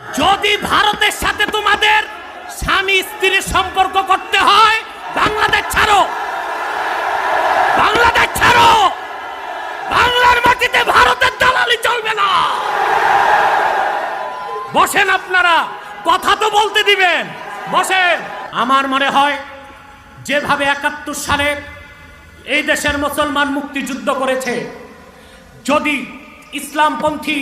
যদি ভারতের সাথে তোমাদের স্বামী স্ত্রীর সম্পর্ক করতে হয়, বাংলাদেশ ছাড়ো। বাংলাদেশ ছাড়ো। বাংলার মাটিতে ভারতের দালালি চলবে না। বসেন আপনারা, কথা তো বলতে দিবেন। বসেন। আমার মনে হয়, যেভাবে একাত্তর সালে এই দেশের মুসলমান মুক্তিযুদ্ধ করেছে, যদি ইসলামপন্থী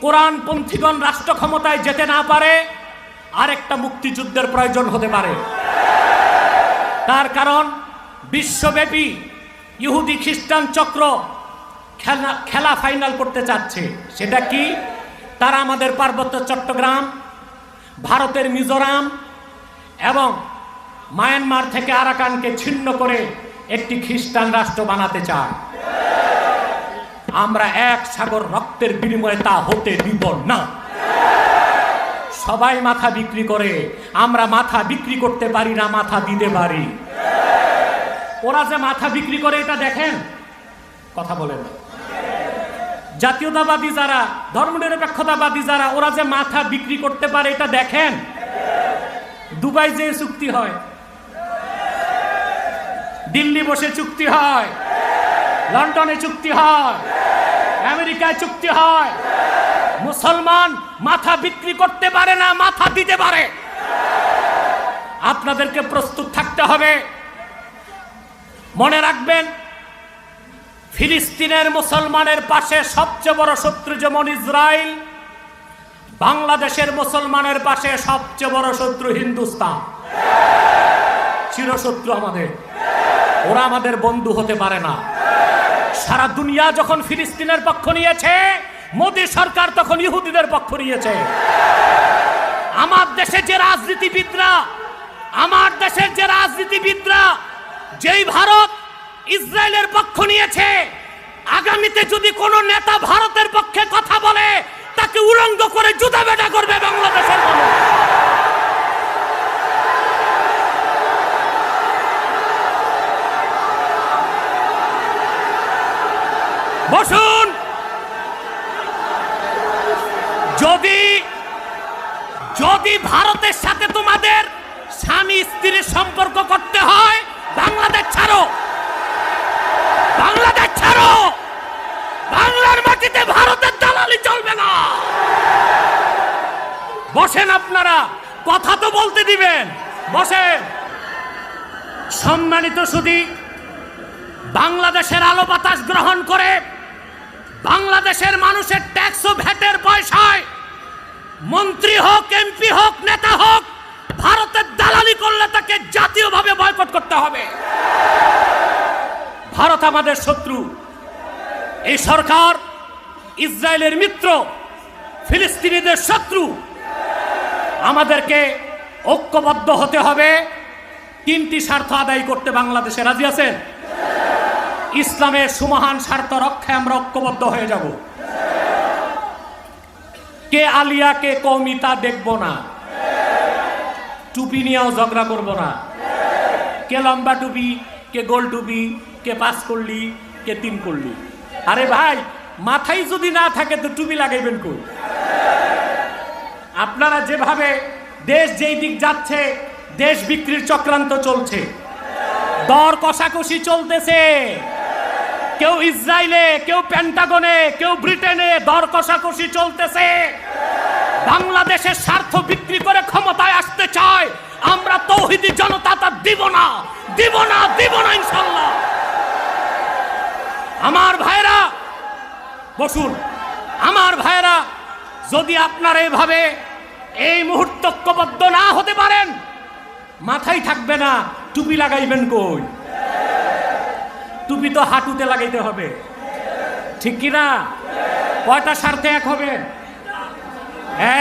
কোরআনপন্থীগণ রাষ্ট্র ক্ষমতায় যেতে না পারে, আরেকটা মুক্তিযুদ্ধের প্রয়োজন হতে পারে। তার কারণ, বিশ্বব্যাপী ইহুদি খ্রিস্টান চক্র খেলা খেলা ফাইনাল করতে চাচ্ছে। সেটা কি? তারা আমাদের পার্বত্য চট্টগ্রাম, ভারতের মিজোরাম এবং মায়ানমার থেকে আরাকানকে ছিন্ন করে একটি খ্রিস্টান রাষ্ট্র বানাতে চায়। আমরা এক সাগর রক্তের বিনিময়ে তা হতে দিব না। সবাই মাথা বিক্রি করে, আমরা মাথা বিক্রি করতে পারি না, মাথা দিতে পারি। ওরা যে মাথা বিক্রি করে, এটা দেখেন? কথা বলেন। জাতীয়তাবাদী যারা, ধর্মনিরপেক্ষতাবাদী যারা, ওরা যে মাথা বিক্রি করতে পারে, এটা দেখেন? দুবাই যে চুক্তি হয়, দিল্লি বসে চুক্তি হয় লন্ডনে চুক্তি হয়। আমেরিকায় চুক্তি হয়। মুসলমান মাথা বিক্রি করতে পারে না, মাথা দিতে পারে। আপনাদেরকে প্রস্তুত থাকতে হবে। মনে রাখবেন, ফিলিস্তিনের মুসলমানের পাশে সবচেয়ে বড় শত্রু যেমন ইসরায়েল, বাংলাদেশের মুসলমানের পাশে সবচেয়ে বড় শত্রু হিন্দুস্তান। চিরশত্রু আমাদের। ওরা আমাদের বন্ধু হতে পারে না। সারা দুনিয়া যখন ফিলিস্তিনের পক্ষ নিয়েছে, মোদী সরকার তখন ইহুদিদের পক্ষ নিয়েছে। আমার দেশে যে রাজনীতিবিদরা, আমার দেশের যে রাজনীতিবিদরা, যেই ভারত ইসরায়েলের পক্ষ নিয়েছে, আগামীতে যদি কোনো নেতা ভারতের পক্ষে কথা বলে, তাকে উলঙ্গ করে জুতা বেটা করবে বাংলাদেশের মানুষ। যদি যদি ভারতের সাথে তোমাদের স্বামী স্ত্রীর সম্পর্ক করতে হয়, বাংলাদেশ ছাড়ো। বাংলাদেশ ছাড়ো। বাংলার মাটিতে ভারতের দালালি চলবে না। বসেন আপনারা, কথা তো বলতে দিবেন। বসেন। সম্মানিত সুদী বাংলাদেশের আলো বাতাস গ্রহণ করে বাংলাদেশের মানুষের ট্যাক্স ও ভ্যাটের পয়সায় মন্ত্রী হোক, এমপি হোক, নেতা হোক, ভারতের দালালি করলে তাকে জাতীয়ভাবে বয়কট করতে হবে। ভারত আমাদের শত্রু। এই সরকার ইসরায়েলের মিত্র, ফিলিস্তিনিদের শত্রু। আমাদেরকে ঐক্যবদ্ধ হতে হবে। তিনটি স্বার্থ আদায় করতে বাংলাদেশে রাজি আছেন? ইসলামের সুমহান স্বার্থ রক্ষায় আমরা ঐক্যবদ্ধ হয়ে যাব। কে আলিয়া, কে কৌমি তা দেখব না। টুপি নিয়েও ঝগড়া করব না। কে লম্বা টুপি, কে গোল টুপি, কে পাস করলি, কে তিন করলি। আরে ভাই, মাথায় যদি না থাকে তো টুপি লাগাইবেন কই? আপনারা যেভাবে দেশ যেই দিক যাচ্ছে, দেশ বিক্রির চক্রান্ত চলছে। দর কষাকষি চলতেছে। কেউ ইসরায়েলে কেউ প্যান্টাগনে কেউ ব্রিটেনে দর কষাকষি চলতেছে। বাংলাদেশের স্বার্থ বিক্রি করে ক্ষমতায় আসতে চায়। আমরা তৌহিদি জনতা তা দিব না দিব না দিব না ইনশাল্লাহ। আমার ভাইরা, বসুন। আমার ভাইরা, যদি আপনারা এভাবে এই মুহূর্ত ঐক্যবদ্ধ না হতে পারেন, মাথায় থাকবে না, টুপি লাগাইবেন কই? টুপি তো হাঁটুতে লাগাইতে হবে। ঠিক কিনা কয়টা স্বার্থে এক হবে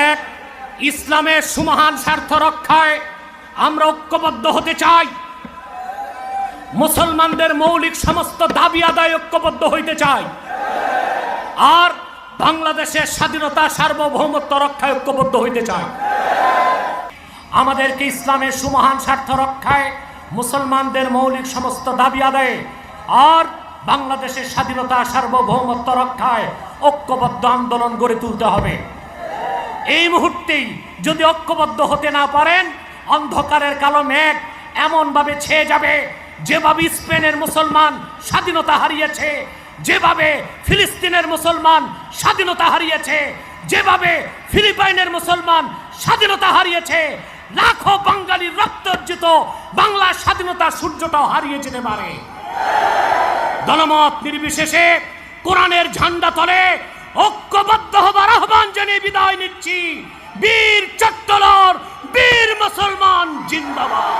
এক, ইসলামের সুমহান স্বার্থ রক্ষায় আমরা ঐক্যবদ্ধ হতে চাই। মুসলমানদের মৌলিক সমস্ত দাবি আদায় ঐক্যবদ্ধ হইতে চাই। আর বাংলাদেশের স্বাধীনতা, সার্বভৌমত্ব রক্ষায় ঐক্যবদ্ধ হইতে চাই। আমাদেরকে ইসলামের সুমহান স্বার্থ রক্ষায় মুসলমানদের মৌলিক সমস্ত দাবি আদায়ে আর বাংলাদেশের স্বাধীনতা সার্বভৌমত্ব রক্ষায় ঐক্যবদ্ধ আন্দোলন গড়ে তুলতে হবে। এই মুহূর্তেই যদি ঐক্যবদ্ধ হতে না পারেন, অন্ধকারের কালো মেঘ এমনভাবে ছেয়ে যাবে, যেভাবে স্পেনের মুসলমান স্বাধীনতা হারিয়েছে, যেভাবে ফিলিস্তিনের মুসলমান স্বাধীনতা হারিয়েছে, যেভাবে ফিলিপাইনের মুসলমান স্বাধীনতা হারিয়েছে, লাখো বাঙালির রক্তর্জিত বাংলার স্বাধীনতা সূর্যটাও হারিয়ে যেতে পারে। দলমত নির্বিশেষে কোরআনের ঝান্ডা তলে ঐক্যবদ্ধ হবার আহ্বান জানিয়ে বিদায় নিচ্ছি। বীর চট্টলর বীর মুসলমান জিন্দাবাদ।